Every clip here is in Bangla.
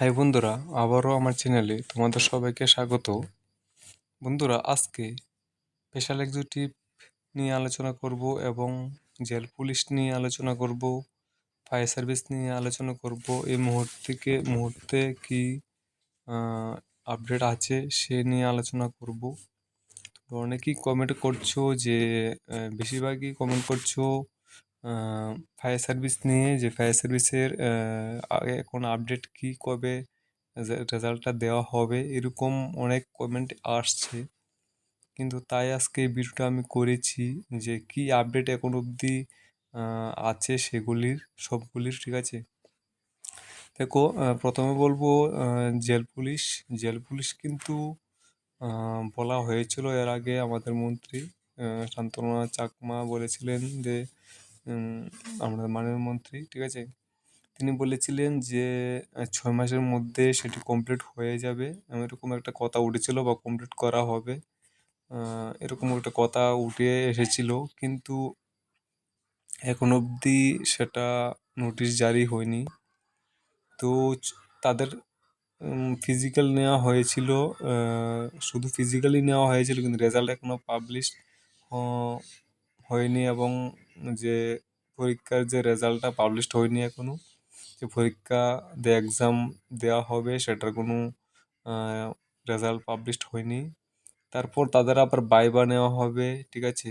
হাই বন্ধুরা, আবারও আমার চ্যানেলে তোমাদের সবাইকে স্বাগত। বন্ধুরা, আজকে স্পেশাল এক্সিকিউটিভ নিয়ে আলোচনা করব এবং জেল পুলিশ নিয়ে আলোচনা করব ফায়ার সার্ভিস নিয়ে আলোচনা করব। এই মুহূর্তে মুহূর্তে কি আপডেট আছে সে নিয়ে আলোচনা করব। অনেকেই কমেন্ট করছ যে বেশিরভাগই কমেন্ট করছ ফায়ার সার্ভিস নিয়ে যে ফায়ার সার্ভিসের আগে এখন আপডেট কি কবে রেজাল্টটা দেওয়া হবে এরকম অনেক কমেন্ট আসছে। কিন্তু তাই আজকে এই ভিডিওটা আমি করেছি যে কি আপডেট এখন অবধি আছে সেগুলির, সবগুলির, ঠিক আছে? দেখো প্রথমে বলব জেল পুলিশ। জেল পুলিশ কিন্তু বলা হয়েছিল এর আগে আমাদের মন্ত্রী শান্তনা চাকমা বলেছিলেন যে আমাদের মাননীয় মন্ত্রী, ঠিক আছে? তিনি বলেছিলেন যে ছয় মাসের মধ্যে সেটি কমপ্লিট হয়ে যাবে। এরকম একটা কথা উঠেছিল বা কমপ্লিট করা হবে। এরকম একটা কথা উঠে এসেছিল। কিন্তু এখন অবধি সেটা নোটিশ জারি হয়নি। তো তাদের ফিজিক্যাল নেওয়া হয়েছিল। শুধু ফিজিক্যালি নেওয়া হয়েছিল, কিন্তু রেজাল্ট এখনও পাবলিশ হয়নি এবং যে পরীক্ষার যে রেজাল্টটা পাবলিশড হয়নি এখনও যে পরীক্ষা যে এক্সাম দেওয়া হবে সেটার কোনো রেজাল্ট পাবলিশড হয়নি। তারপর তাদের আবার বাইবা নেওয়া হবে, ঠিক আছে?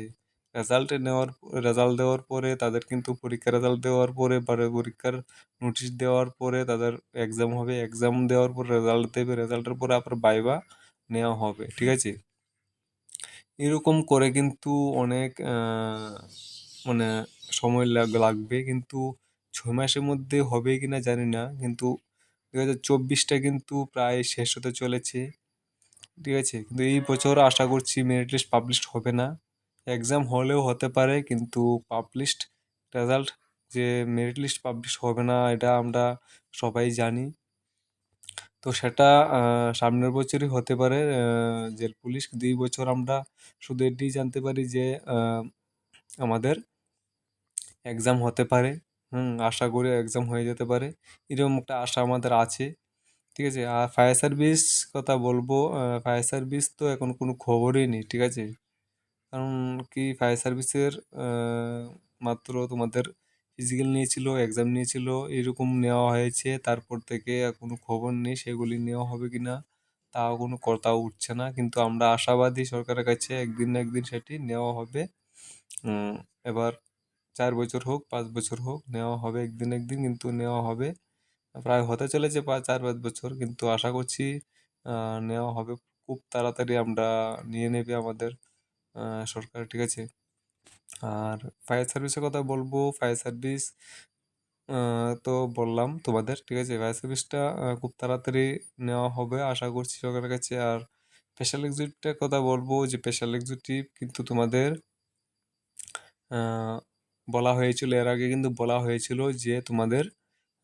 রেজাল্ট নেওয়ার রেজাল্ট দেওয়ার পরে তাদের কিন্তু পরীক্ষা রেজাল্ট দেওয়ার পরে পরীক্ষার নোটিশ দেওয়ার পরে তাদের এক্সাম হবে। এক্সাম দেওয়ার পর রেজাল্ট দেবে রেজাল্টের পরে আবার বাইবা নেওয়া হবে, ঠিক আছে? এরকম করে কিন্তু অনেক মানে সময় লাগবে, কিন্তু ছয় মাসের মধ্যে হবে কি না জানি না, কিন্তু দু হাজার চব্বিশটা কিন্তু প্রায় শেষ হতে চলেছে। ঠিক আছে? কিন্তু এই বছর আশা করছি মেরিট লিস্ট পাবলিশড হবে না। এক্সাম হলেও হতে পারে, কিন্তু পাবলিশড রেজাল্ট যে মেরিট লিস্ট পাবলিশ হবে না, এটা আমরা সবাই জানি। তো সেটা সামনের বছরই হতে পারে জেল পুলিশ। দুই বছর আমরা শুধু এটাই জানতে পারি যে আমাদের এক্সাম হতে পারে। হুম, আশা করি এক্সাম হয়ে যেতে পারে। এরকম একটা আশা আমাদের আছে। ঠিক আছে? আর ফায়ার সার্ভিস কথা বলব ফায়ার সার্ভিস তো এখন কোনো খবরই নেই, ঠিক আছে? কারণ কি ফায়ার সার্ভিসের মাত্র তোমাদের ফিজিক্যাল নিয়েছিল এক্সাম নিয়েছিল, এরকম নেওয়া হয়েছে। তারপর থেকে কোনো খবর নেই, সেগুলি নেওয়া হবে কি না, তাও কোনো কথা উঠছে না। কিন্তু আমরা আশাবাদী সরকারের কাছে একদিন না একদিন সেটি নেওয়া হবে। এবার চার বছর হোক, পাঁচ বছর হোক, নেওয়া হবে একদিন একদিন, কিন্তু নেওয়া হবে। প্রায় হতে চলেছে পাঁচ, চার, পাঁচ বছর, কিন্তু আশা করছি নেওয়া হবে। খুব তাড়াতাড়ি আমরা নিয়ে নেবে আমাদের সরকার, ঠিক আছে? আর ফায়ার সার্ভিসের কথা বলব ফায়ার সার্ভিস তো বললাম তোমাদের, ঠিক আছে? ফায়ার সার্ভিসটা খুব তাড়াতাড়ি নেওয়া হবে, আশা করছি সরকারের কাছে। আর স্পেশাল এক্সিকিউটিভটার কথা বলব, যে স্পেশাল এক্সিকিউটিভ কিন্তু তোমাদের বলা হয়েছিল, এর আগে কিন্তু বলা হয়েছিল যে তোমাদের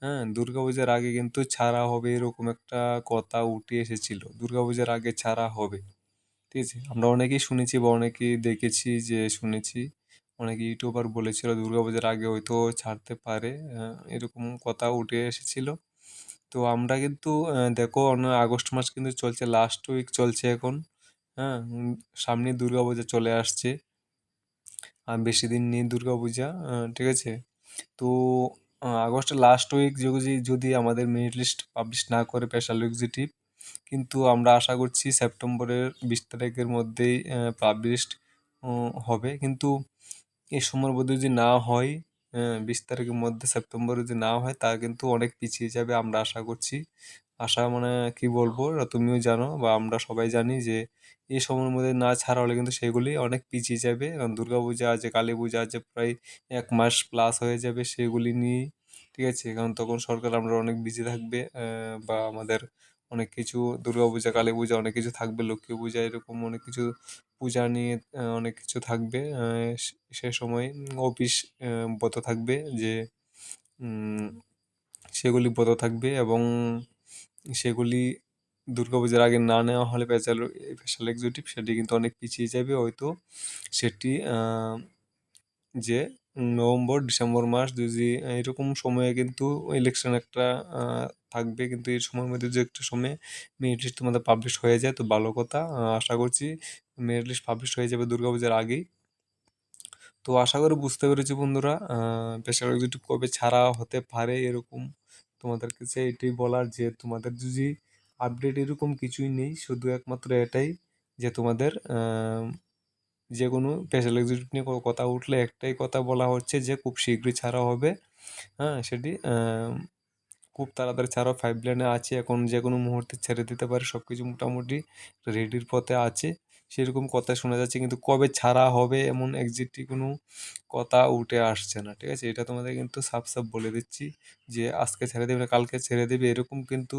হ্যাঁ দুর্গাপূজার আগে কিন্তু ছাড়া হবে এরকম একটা কথা উঠে এসেছিল। দুর্গাপূজার আগে ছাড়া হবে। ঠিক আছে? আমরা অনেকেই শুনেছি বা অনেকেই দেখেছি যে শুনেছি, অনেক ইউটিউবার বলেছিল দুর্গাপূজার আগে হয়তো ছাড়তে পারে এরকম কথা উঠে এসেছিল। তো আমরা কিন্তু দেখো আগস্ট মাস কিন্তু চলছে লাস্ট উইক চলছে এখন হ্যাঁ সামনে দুর্গাপূজা চলে আসছে। বেশি দিন নেই দুর্গা পূজা ঠিক আছে? তো আগস্টের লাস্ট উইক যদি যদি আমাদের মেরিট লিস্ট পাবলিশ না করে স্পেশাল এক্সিকিউটিভ কিন্তু আমরা আশা করছি সেপ্টেম্বরের বিশ তারিখের মধ্যেই পাবলিশড হবে। কিন্তু এ সময়ের মধ্যে যদি না হয় বিশ তারিখের মধ্যে সেপ্টেম্বর যদি না হয়, তা কিন্তু অনেক পিছিয়ে যাবে আমরা আশা করছি। আশা মানে কি বলব তুমিও জানো বা আমরা সবাই জানি যে, এই সময়ের মধ্যে না ছাড়া হলে কিন্তু সেগুলি অনেক পিছিয়ে যাবে। কারণ দুর্গা পূজা আছে, কালী পূজা আছে, প্রায় এক মাস প্লাস হয়ে যাবে সেগুলি নিয়েই, ঠিক আছে? কারণ তখন সরকার আমরা অনেক বিজি থাকবে বা আমাদের অনেক কিছু, দুর্গা পূজা, কালী পূজা অনেক কিছু থাকবে, লক্ষ্মী পূজা এরকম অনেক কিছু, পূজা নিয়ে অনেক কিছু থাকবে সে সময় অফিস বত থাকবে যে সেগুলি বত থাকবে এবং সেগুলি দুর্গাপূজার আগে না নেওয়া হলে স্পেশাল স্পেশাল এক্সিকিউটিভ সেটি কিন্তু অনেক পিছিয়ে যাবে হয়তো। সেটি যে নভেম্বর, ডিসেম্বর মাস যদি এরকম সময়ে কিন্তু ইলেকশন একটা থাকবে। কিন্তু এই সময়ের মধ্যে যে একটা সময়ে মেরিট লিস্ট তোমাদের পাবলিশ হয়ে যায়, তো ভালো কথা আশা করছি মেরিট লিস্ট পাবলিশ হয়ে যাবে দুর্গাপূজার আগেই। তো আশা করি বুঝতে পেরেছি বন্ধুরা স্পেশাল এক্সিকিউটিভ কবে ছাড়া হতে পারে এরকম তোমাদের কাছে এটাই বলার যে তোমাদের যদি আপডেট এরকম কিছুই নেই, শুধু একমাত্র এটাই যে তোমাদের যে কোনো স্পেশাল এক্সিকিউটিভ নিয়ে কথা উঠলে একটাই কথা বলা হচ্ছে যে খুব শীঘ্রই ছাড়া হবে। হ্যাঁ সেটি খুব তাড়াতাড়ি ছাড়াও ফাইভ লাইনে আছে, এখন যে কোনো মুহূর্তে ছেড়ে দিতে পারে সব কিছু মোটামুটি রেডির পথে আছে। সেরকম কথা শোনা যাচ্ছে, কিন্তু কবে ছাড়া হবে এমন এক্সাক্টলি কোনো কথা উঠে আসছে না, ঠিক আছে? এটা তোমাদের কিন্তু সাফ সাফ বলে দিচ্ছি যে আজকে ছেড়ে দেবে না, কালকে ছেড়ে দেবে এরকম কিন্তু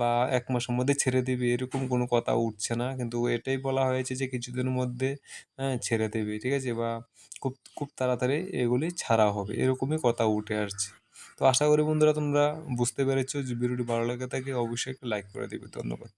বা এক মাসের মধ্যে ছেড়ে দেবে এরকম কোনো কথা উঠছে না, কিন্তু এটাই বলা হয়েছে যে কিছুদিনের মধ্যে হ্যাঁ ছেড়ে দেবে, ঠিক আছে? বা খুব খুব তাড়াতাড়ি এগুলি ছাড়া হবে, এরকমই কথা উঠে আসছে। তো আশা করি বন্ধুরা তোমরা বুঝতে পেরেছ যে ভিডিওটি ভালো লাগে থাকে অবশ্যই একটা লাইক করে দিবে, ধন্যবাদ।